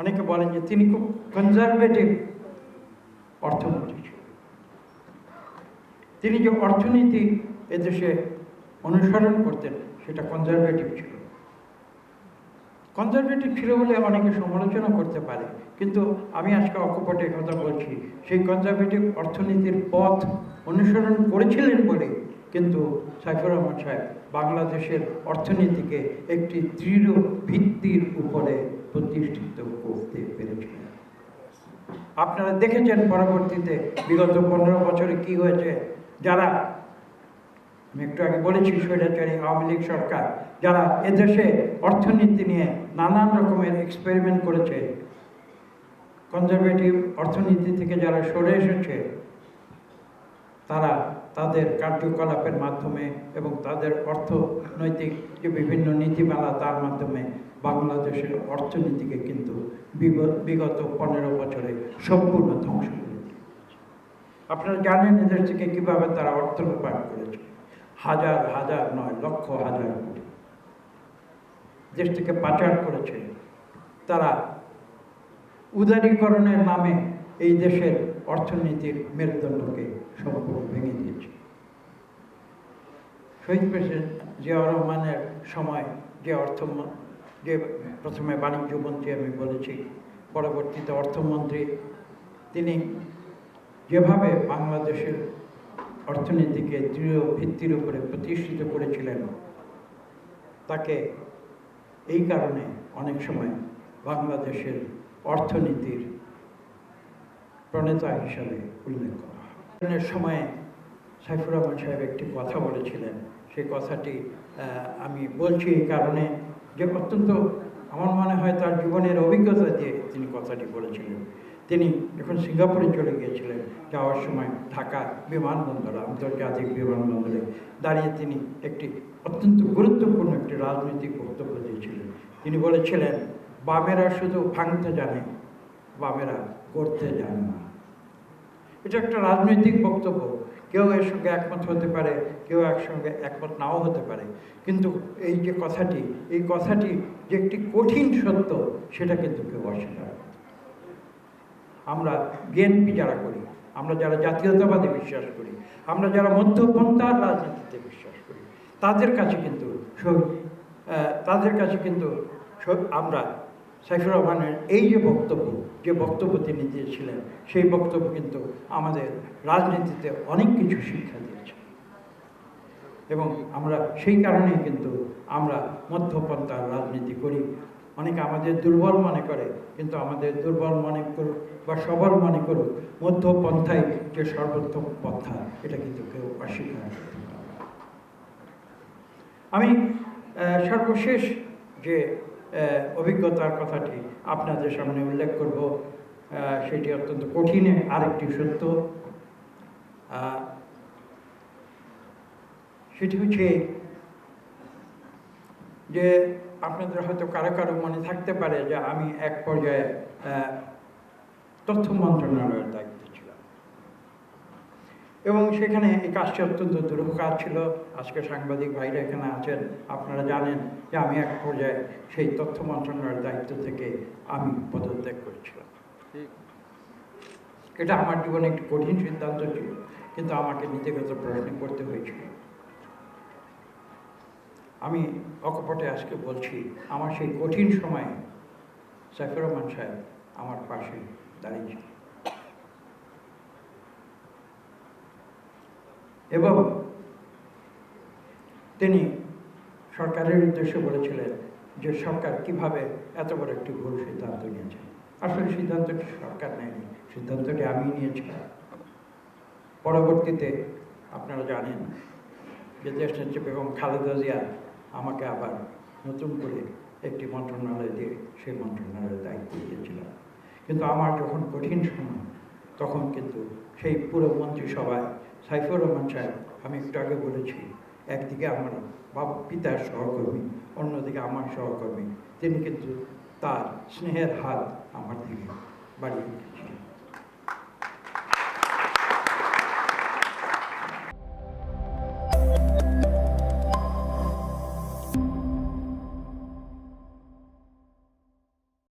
অনেকে বলেন যে তিনি খুব কনজারভেটিভ অর্থমন্ত্রী তিনি যে অর্থনীতি এদেশে অনুসরণ করতেন, সেটা কনজারভেটিভ ছিল। কনজারভেটিভ ছিল বলে অনেকে সমালোচনা করতে পারে, কিন্তু আমি আজকে অকপটে কথা বলছি, সেই কনজারভেটিভ অর্থনীতির পথ অনুসরণ করেছিলেন বলে কিন্তু সাইফুর রহমান সাহেব বাংলাদেশের অর্থনীতিকে একটি দৃঢ় ভিত্তির প্রতিষ্ঠিত করতে আপনারা দেখেছেন পরবর্তীতে, বিগত পনেরো বছরে কি হয়েছে? যারা, আমি একটু আগে বলেছি স্বৈরাচারী আওয়ামী লীগ সরকার, যারা এদেশে অর্থনীতি নিয়ে নানান রকমের এক্সপেরিমেন্ট করেছে কনজারভেটিভ অর্থনীতি থেকে যারা সরে এসেছে, তারা তাদের কার্যকলাপের মাধ্যমে এবং তাদের অর্থনৈতিক যে বিভিন্ন নীতিমালা, তার মাধ্যমে বাংলাদেশের অর্থনীতিকে কিন্তু বিগ- বিগত পনেরো বছরে সম্পূর্ণ ধ্বংস আপনারা জানেন এদেশ থেকে কীভাবে তারা অর্থ রূপায়ণ করেছে? হাজার হাজার নয়, লক্ষ, হাজার দেশ থেকে পাচার করেছে। তারা উদারীকরণের নামে এই দেশের অর্থনীতির মেরুদণ্ডকে সম্পূর্ণ ভেঙে দিয়েছে। শহীদ প্রেসিডেন্ট জিয়াউর রহমানের সময় যে অর্থ যে প্রথমে বাণিজ্য মন্ত্রী আমি বলেছি, পরবর্তীতে অর্থমন্ত্রী, তিনি যেভাবে বাংলাদেশের অর্থনীতিকে দৃঢ় ভিত্তির উপরে প্রতিষ্ঠিত করেছিলেন, তাকে এই কারণে অনেক সময় বাংলাদেশের অর্থনীতির প্রণেতা হিসাবে উল্লেখ করা হয়। সময়ে সাইফুর রহমান সাহেব একটি কথা বলেছিলেন সেই কথাটি আমি বলছি এই কারণে যে অত্যন্ত আমার মনে হয় তার জীবনের অভিজ্ঞতা দিয়ে তিনি কথাটি বলেছিলেন। তিনি যখন সিঙ্গাপুরে চলে গিয়েছিলেন, যাওয়ার সময় ঢাকা বিমানবন্দর, আন্তর্জাতিক বিমানবন্দরে দাঁড়িয়ে তিনি একটি অত্যন্ত গুরুত্বপূর্ণ একটি রাজনৈতিক বক্তব্য দিয়েছিলেন। তিনি বলেছিলেন, বামেরা শুধু ভাঙতে জানে, বামেরা করতে জানে না। এটা একটা রাজনৈতিক বক্তব্য। কেউ এর সঙ্গে একমত হতে পারে, কেউ একসঙ্গে একমত নাও হতে পারে। কিন্তু এই যে কথাটি, এই কথাটি যে একটি কঠিন সত্য, সেটা কিন্তু কেউ অস্বীকার আমরা বিএনপি যারা করি, আমরা যারা জাতীয়তাবাদে বিশ্বাস করি, আমরা যারা মধ্যপন্থার রাজনীতিতে বিশ্বাস করি, তাদের কাছে কিন্তু তাদের কাছে কিন্তু আমরা সাইফুর রহমানের এই যে বক্তব্য যে বক্তব্য তিনি দিয়েছিলেন, সেই বক্তব্য কিন্তু আমাদের রাজনীতিতে অনেক কিছু শিক্ষা দিয়েছে এবং আমরা সেই কারণেই কিন্তু আমরা মধ্যপন্থার রাজনীতি করি অনেকে আমাদের দুর্বল মনে করে, কিন্তু আমাদের দুর্বল মনে করুক বা সবল মনে করুক, মধ্যপন্থাই যে সর্বোত্তম পন্থা, এটা কিন্তু কেউ অস্বীকার। আমি সর্বশেষ যে অভিজ্ঞতার কথাটি আপনাদের সামনে উল্লেখ করব। সেটি অত্যন্ত কঠিন, আরেকটি সত্য। সেটি হচ্ছে যে আপনাদের হয়তো কারও কারও মনে থাকতে পারে যে আমি এক পর্যায়ে তথ্য মন্ত্রণালয়ের দায়িত্বে। এবং সেখানে এই কাজটি অত্যন্ত দুরূহ কাজ ছিল। আজকে সাংবাদিক ভাইরা এখানে আছেন আপনারা জানেন যে আমি এক পর্যায়ে সেই তথ্য মন্ত্রণালয়ের দায়িত্ব থেকে আমি পদত্যাগ করেছিলাম। এটা আমার জীবনে একটি কঠিন সিদ্ধান্ত ছিল কিন্তু আমাকে নীতিগত প্রশ্ন করতে হয়েছিল। আমি অকপটে আজকে বলছি আমার সেই কঠিন সময়ে সাইফুর রহমান সাহেব আমার পাশে দাঁড়িয়েছিল এবং তিনি সরকারের উদ্দেশ্যে বলেছিলেন যে সরকার কীভাবে এত বড় একটি ভুল সিদ্ধান্ত নিয়েছে। আসলে সিদ্ধান্তটি সরকার নেয়নি, সিদ্ধান্তটি আমি নিয়েছিলাম। পরবর্তীতে আপনারা জানেন যে দেশনেত্রী বেগম খালেদা জিয়া আমাকে আবার নতুন করে একটি মন্ত্রণালয় দিয়ে সেই মন্ত্রণালয়ের দায়িত্ব দিয়েছিলাম কিন্তু আমার যখন কঠিন সময়, তখন কিন্তু সেই পুরো মন্ত্রিসভায় সাইফুর রহমান সাহেব, আমি একটু আগে বলেছি, একদিকে আমার বাবা পিতার সহকর্মী, অন্যদিকে আমার সহকর্মী তিনি কিন্তু তার স্নেহের হাত আমার দিকে বাড়িয়ে